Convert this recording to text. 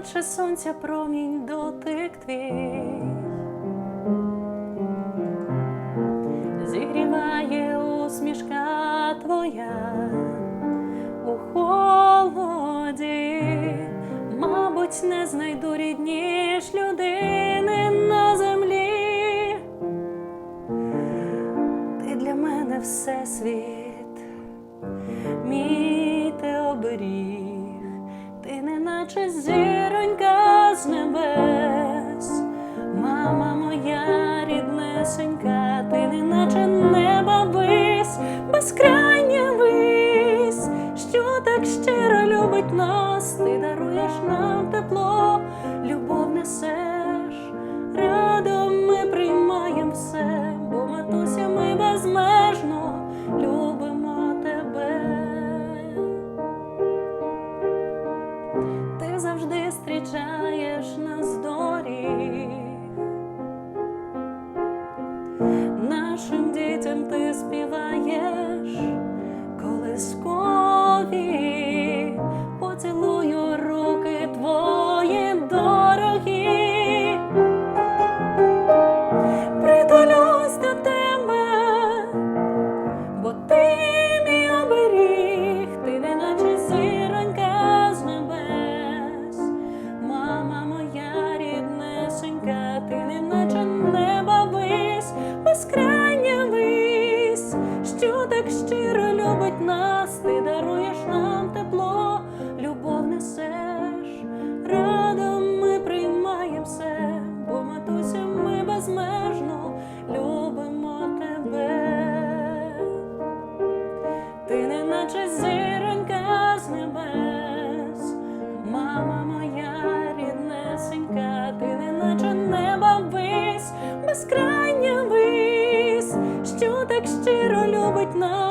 Наче сонця промінь дотик твій. Зігріває усмішка твоя у холоді, мабуть, не знайду рідніш людини на землі. Ти для мене всесвіт, мій ти оберіг, ти не наче зіронька з небес, мама моя ріднесенька, ти не наче неба вись, безкрайня вись, що так щиро любить нас, ти даруєш нам тепло, любов несеш, радом ми приймаємо все, бо матуся ми безмежно любимо тебе. Ти завжди зустрічаєш нас доріг. Нашим дітям ти Ти не наче зіронька з небес, мама моя ріднесенька, ти не наче неба вись, безкрайня вись, що так щиро любить нас,